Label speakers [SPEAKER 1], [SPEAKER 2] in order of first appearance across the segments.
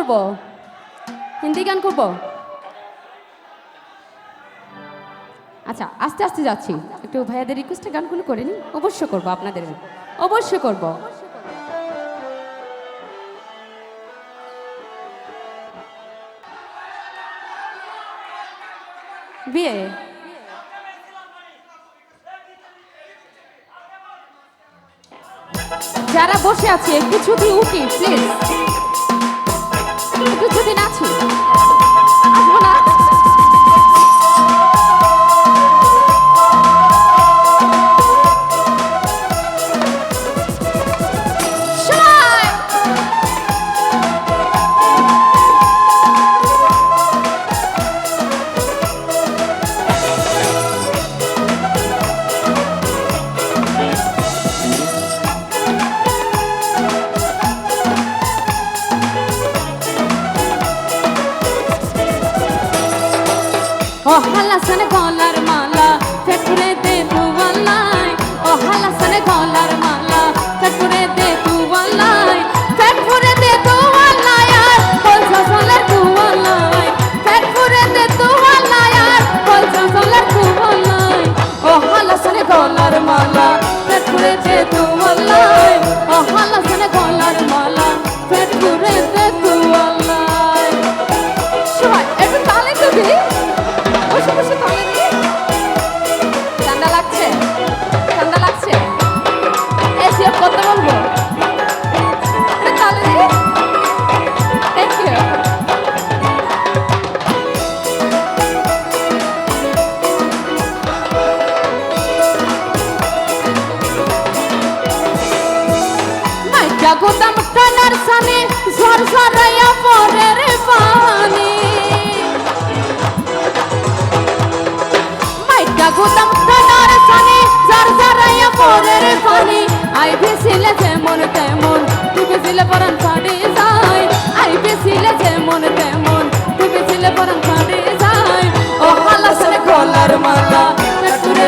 [SPEAKER 1] করব? হিন্দি গান করব? আচ্ছা আস্তে আস্তে যাচ্ছি। একটু ভাইয়াদের রিকোয়েস্টে গানগুলো করে নিই। অবশ্য করব আপনাদের। অবশ্য করব। বিয়ে? যারা বসে আছে, একটু যদি উঠি প্লিজ একটু যদি ও হালাসানে গলার মালা ফেটুরে দে দুয়ালাই ও হালাসানে গলার মালা ফেটুরে দে দুয়ালাই ফেটুরে দে দুয়ালাই আর কলসা সোলার দুয়ালাই ফেটুরে দে দুয়ালাই আর কলসা সোলার দুয়ালাই ও হালাসানে গলার মালা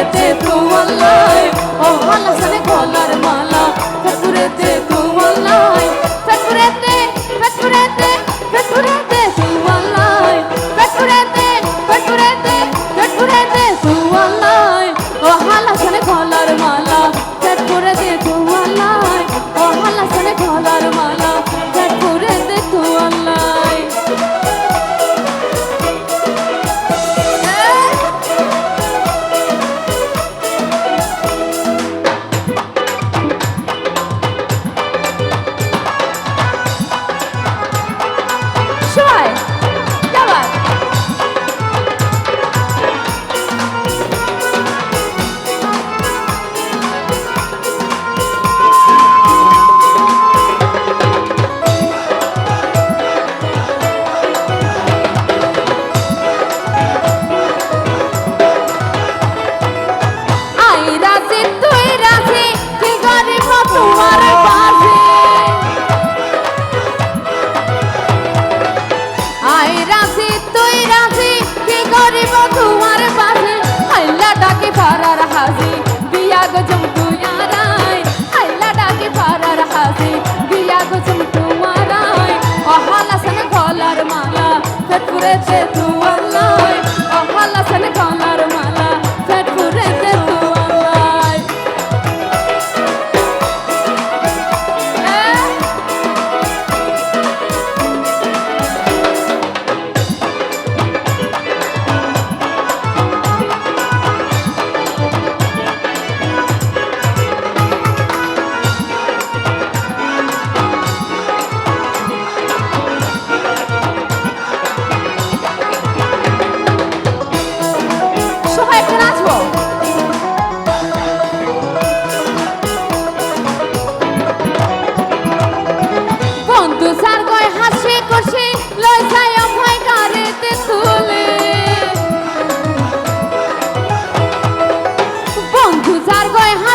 [SPEAKER 1] ফেটুরেতে তুয়াল্লাই ফেটপুরেতে আল্লাহ। আল্লাহ গলার মালা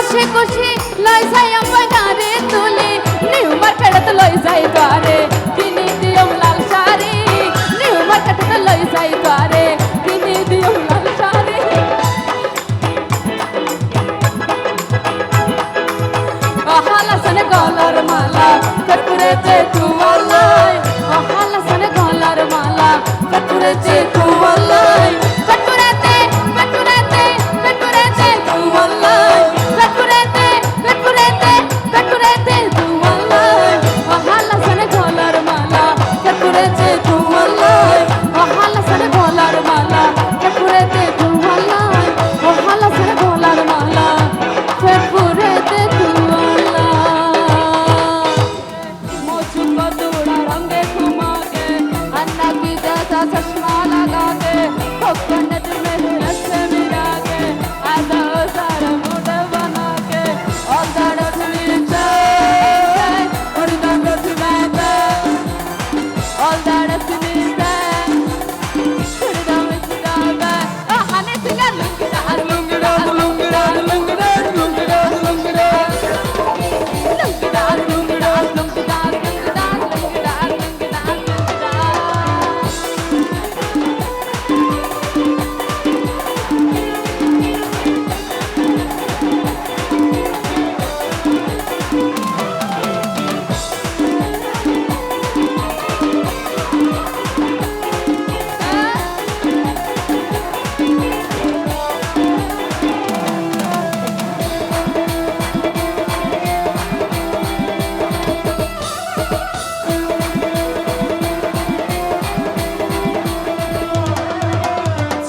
[SPEAKER 1] কষে কষে লয় যাই আমার গারে তুলে। নিউমার পেড়াতে লয় যাই দ্বারে কিনি দিয়ম লাল শাড়ি। নিউমার কাটাতে লয় যাই দ্বারে কিনি দিয়ম লাল শাড়ি। হালাসনে গলার মালা কর্পুরেতে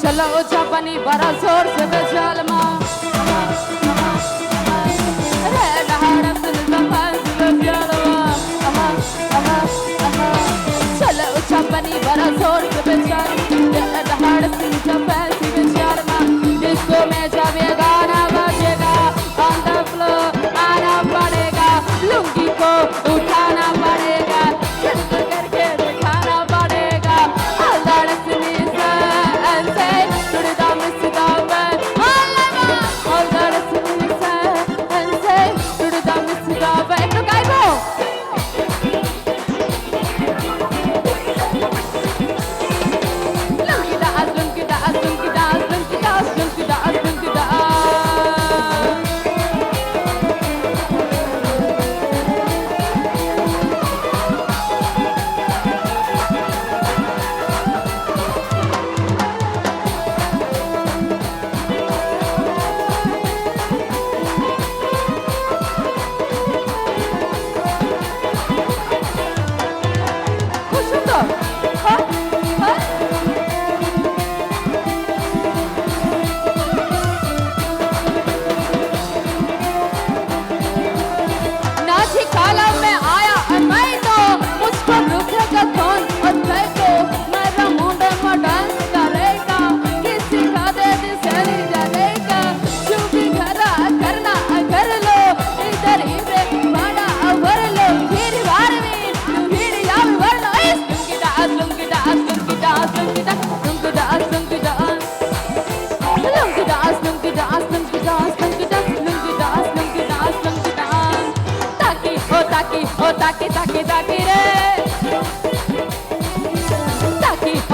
[SPEAKER 1] चलो जापानी बड़ा ज़ोर से तो बेचाल माँ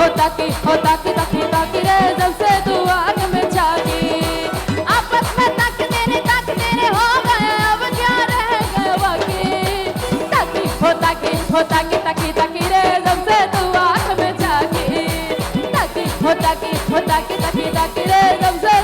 [SPEAKER 1] हो ताकि हो ताकि ताकि ताकि रे जब से तू आग में जागी। आपस में तक तेरे तक तेरे हो गए, अब क्या रह गए बाकी? ताकि हो ताकि हो ताकि ताकि ताकि रे जब से तू आग में जागी। ताकि हो ताकि हो ताकि ताकि ताकि रे जब से